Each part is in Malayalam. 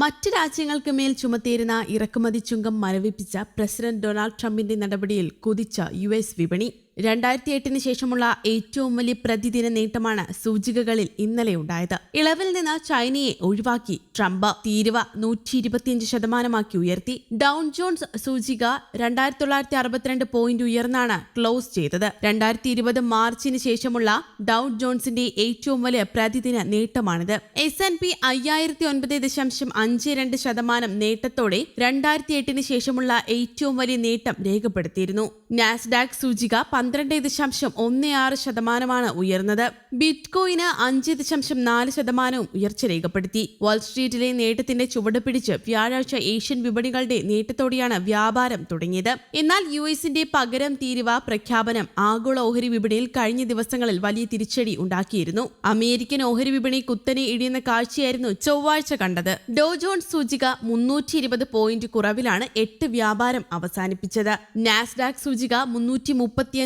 മറ്റ് രാജ്യങ്ങൾക്ക് മേൽ ചുമത്തിയിരുന്ന ഇറക്കുമതി ചുങ്കം മരവിപ്പിച്ച പ്രസിഡന്റ് ഡൊണാൾഡ് ട്രംപിന്റെ നടപടിയിൽ കുതിച്ച യു എസ് വിപണി. രണ്ടായിരത്തി എട്ടിന് ശേഷമുള്ള ഏറ്റവും വലിയ പ്രതിദിന നേട്ടമാണ് സൂചികകളിൽ ഇന്നലെ ഉണ്ടായത്. ഇളവിൽ നിന്ന് ചൈനയെ ഒഴിവാക്കി ട്രംപ് തീരുവ നൂറ്റി ഇരുപത്തിയഞ്ച് ശതമാനമാക്കി ഉയർത്തി. ഡൗൺ ജോൺസ് സൂചിക രണ്ടായിരത്തി തൊള്ളായിരത്തി അറുപത്തിരണ്ട് പോയിന്റ് ഉയർന്നാണ് ക്ലോസ് ചെയ്തത്. രണ്ടായിരത്തി ഇരുപത് മാർച്ചിന് ശേഷമുള്ള ഡൗൺ ജോൺസിന്റെ ഏറ്റവും വലിയ പ്രതിദിന നേട്ടമാണിത്. എസ് എൻ പി അയ്യായിരത്തി ഒൻപത് ദശാംശം അഞ്ച് രണ്ട് ശതമാനം നേട്ടത്തോടെ രണ്ടായിരത്തി എട്ടിന് ശേഷമുള്ള ഏറ്റവും വലിയ നേട്ടം രേഖപ്പെടുത്തിയിരുന്നു. നാസ്ഡാക് സൂചിക പന്ത്രണ്ട് ദശാംശം ഒന്ന് ആറ് ശതമാനമാണ് ഉയർന്നത്. ബിറ്റ്കോയിന് അഞ്ച് ദശാംശം നാല് ശതമാനവും ഉയർച്ച രേഖപ്പെടുത്തി. വാൾസ്ട്രീറ്റിലെ നേട്ടത്തിന്റെ ചുവട് പിടിച്ച് വ്യാഴാഴ്ച ഏഷ്യൻ വിപണികളുടെ നേട്ടത്തോടെയാണ് വ്യാപാരം തുടങ്ങിയത്. എന്നാൽ യു എസിന്റെ പകരം തീരുവ പ്രഖ്യാപനം ആഗോള ഓഹരി വിപണിയിൽ കഴിഞ്ഞ ദിവസങ്ങളിൽ വലിയ തിരിച്ചടി ഉണ്ടാക്കിയിരുന്നു. അമേരിക്കൻ ഓഹരി വിപണി കുത്തനെ ഇടിയുന്ന കാഴ്ചയായിരുന്നു ചൊവ്വാഴ്ച കണ്ടത്. ഡോജോൺ സൂചിക മുന്നൂറ്റി ഇരുപത് പോയിന്റ് കുറവിലാണ് എട്ട് വ്യാപാരം അവസാനിപ്പിച്ചത്. നാസ്ഡാക് സൂചിക മുന്നൂറ്റി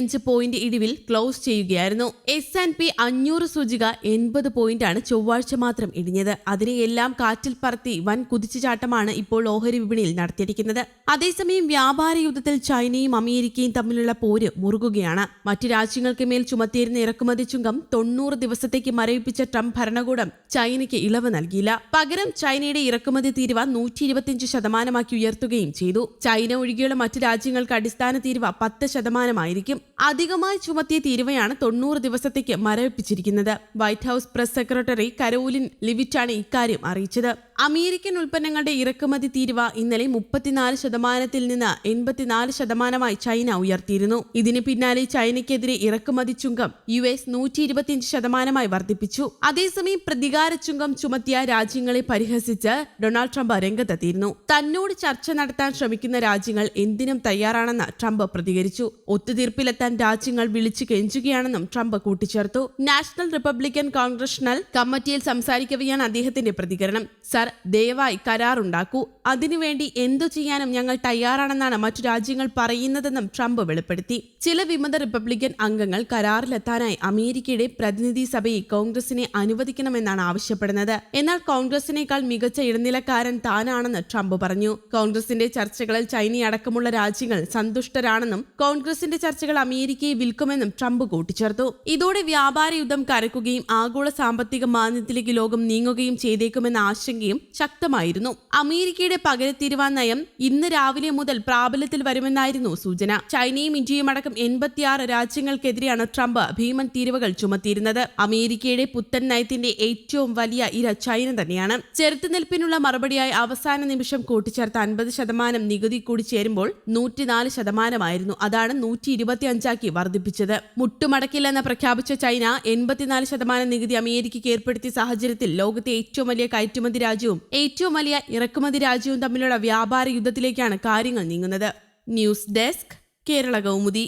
മുപ്പത്തിയഞ്ച് പോയിന്റ് ഇടിവിൽ ക്ലോസ് ചെയ്യുകയായിരുന്നു. എസ് ആൻഡ് പി അഞ്ഞൂറ് സൂചിക എൺപത് പോയിന്റാണ് ചൊവ്വാഴ്ച മാത്രം ഇടിഞ്ഞത്. അതിനെയെല്ലാം കാറ്റിൽ പറത്തി വൻ കുതിച്ചുചാട്ടമാണ് ഇപ്പോൾ ഓഹരി വിപണിയിൽ നടത്തിയിരിക്കുന്നത്. അതേസമയം വ്യാപാര യുദ്ധത്തിൽ ചൈനയും അമേരിക്കയും തമ്മിലുള്ള പോര് മുറുകുകയാണ്. മറ്റു രാജ്യങ്ങൾക്ക് മേൽ ചുമത്തിയിരുന്ന ഇറക്കുമതി ചുങ്കം തൊണ്ണൂറ് ദിവസത്തേക്ക് മരവിപ്പിച്ച ട്രംപ് ഭരണകൂടം ചൈനയ്ക്ക് ഇളവ് നൽകിയില്ല. പകരം ചൈനയുടെ ഇറക്കുമതി തീരുവ നൂറ്റി ഇരുപത്തിയഞ്ച് ശതമാനമാക്കി ഉയർത്തുകയും ചെയ്തു. ചൈന ഒഴികെയുള്ള മറ്റു രാജ്യങ്ങൾക്ക് അടിസ്ഥാന തീരുവ പത്ത് ശതമാനമായിരിക്കും. അധികമായി ചുമത്തിയ തീരുവയാണ് തൊണ്ണൂറ് ദിവസത്തേക്ക് മരവിപ്പിച്ചിരിക്കുന്നത്. White House press secretary Karoline ലിവിറ്റാണ് ഇക്കാര്യം അറിയിച്ചത്. അമേരിക്കൻ ഉൽപ്പന്നങ്ങളുടെ ഇറക്കുമതി തീരുവ ഇന്നലെ മുപ്പത്തിനാല് ശതമാനത്തിൽ നിന്ന് എൺപത്തിനാല് ശതമാനമായി ചൈന ഉയർത്തിയിരുന്നു. ഇതിന് പിന്നാലെ ചൈനയ്ക്കെതിരെ ഇറക്കുമതി ചുങ്കം യു എസ് നൂറ്റി ഇരുപത്തിയഞ്ച് ശതമാനമായി വർദ്ധിപ്പിച്ചു. അതേസമയം പ്രതികാര ചുങ്കം ചുമത്തിയ രാജ്യങ്ങളെ പരിഹസിച്ച് ഡൊണാൾഡ് ട്രംപ് രംഗത്തെത്തിയിരുന്നു. തന്നോട് ചർച്ച നടത്താൻ ശ്രമിക്കുന്ന രാജ്യങ്ങൾ എന്തിനും തയ്യാറാണെന്ന് ട്രംപ് പ്രതികരിച്ചു. ഒത്തുതീർപ്പിലെത്താൻ രാജ്യങ്ങൾ വിളിച്ചു കെഞ്ചുകയാണെന്നും ട്രംപ് കൂട്ടിച്ചേർത്തു. നാഷണൽ റിപ്പബ്ലിക്കൻ കോൺഗ്രഷണൽ കമ്മിറ്റിയിൽ സംസാരിക്കവെയാണ് അദ്ദേഹത്തിന്റെ പ്രതികരണം. ദയവായി കരാറുണ്ടാക്കൂ. അതിനുവേണ്ടി എന്തു ചെയ്യാനും ഞങ്ങൾ തയ്യാറാണെന്നാണ് മറ്റു രാജ്യങ്ങൾ പറയുന്നതെന്നും ട്രംപ് വെളിപ്പെടുത്തി. ചില വിമത റിപ്പബ്ലിക്കൻ അംഗങ്ങൾ കരാറിലെത്താനായി അമേരിക്കയുടെ പ്രതിനിധി സഭയെ കോൺഗ്രസിനെ അനുവദിക്കണമെന്നാണ് ആവശ്യപ്പെടുന്നത്. എന്നാൽ കോൺഗ്രസിനേക്കാൾ മികച്ച ഇടനിലക്കാരൻ താനാണെന്ന് ട്രംപ് പറഞ്ഞു. കോൺഗ്രസിന്റെ ചർച്ചകളിൽ ചൈനയടക്കമുള്ള രാജ്യങ്ങൾ സന്തുഷ്ടരാണെന്നും കോൺഗ്രസിന്റെ ചർച്ചകൾ അമേരിക്കയെ വിൽക്കുമെന്നും ട്രംപ് കൂട്ടിച്ചേർത്തു. ഇതോടെ വ്യാപാര യുദ്ധം കരക്കുകയും ആഗോള സാമ്പത്തിക മാന്ദ്യത്തിലേക്ക് ലോകം നീങ്ങുകയും ചെയ്തേക്കുമെന്ന ആശങ്കയും ശക്തമായിരുന്നു. അമേരിക്കയുടെ പകരത്തിരുവാൻ നയം ഇന്ന് രാവിലെ മുതൽ പ്രാബല്യത്തിൽ വരുമെന്നായിരുന്നു സൂചന. ചൈനയും ഇന്ത്യയും അടക്കം എൺപത്തിയാറ് രാജ്യങ്ങൾക്കെതിരെയാണ് ട്രംപ് ഭീമൻ തീരുവകൾ ചുമത്തിയിരുന്നത്. അമേരിക്കയുടെ പുത്തൻ നയത്തിന്റെ ഏറ്റവും വലിയ ഇര ചൈന തന്നെയാണ്. ചെറുത്തുനിൽപ്പിനുള്ള മറുപടിയായി അവസാന നിമിഷം കൂട്ടിച്ചേർത്ത അൻപത് ശതമാനം നികുതി കൂടി ചേരുമ്പോൾ നൂറ്റിനാല് ശതമാനമായിരുന്നു. അതാണ് നൂറ്റി ഇരുപത്തി അഞ്ചാക്കി വർദ്ധിപ്പിച്ചത്. മുട്ടുമടക്കില്ലെന്ന് പ്രഖ്യാപിച്ച ചൈന എൺപത്തിനാല് ശതമാനം നികുതി അമേരിക്കയ്ക്ക് ഏർപ്പെടുത്തിയ സാഹചര്യത്തിൽ ലോകത്തെ ഏറ്റവും വലിയ കയറ്റുമതി രാജ്യവും ഏറ്റവും വലിയ ഇറക്കുമതി രാജ്യവും തമ്മിലുള്ള വ്യാപാര യുദ്ധത്തിലേക്കാണ് കാര്യങ്ങൾ നീങ്ങുന്നത്. News desk Kerala Kaumudi.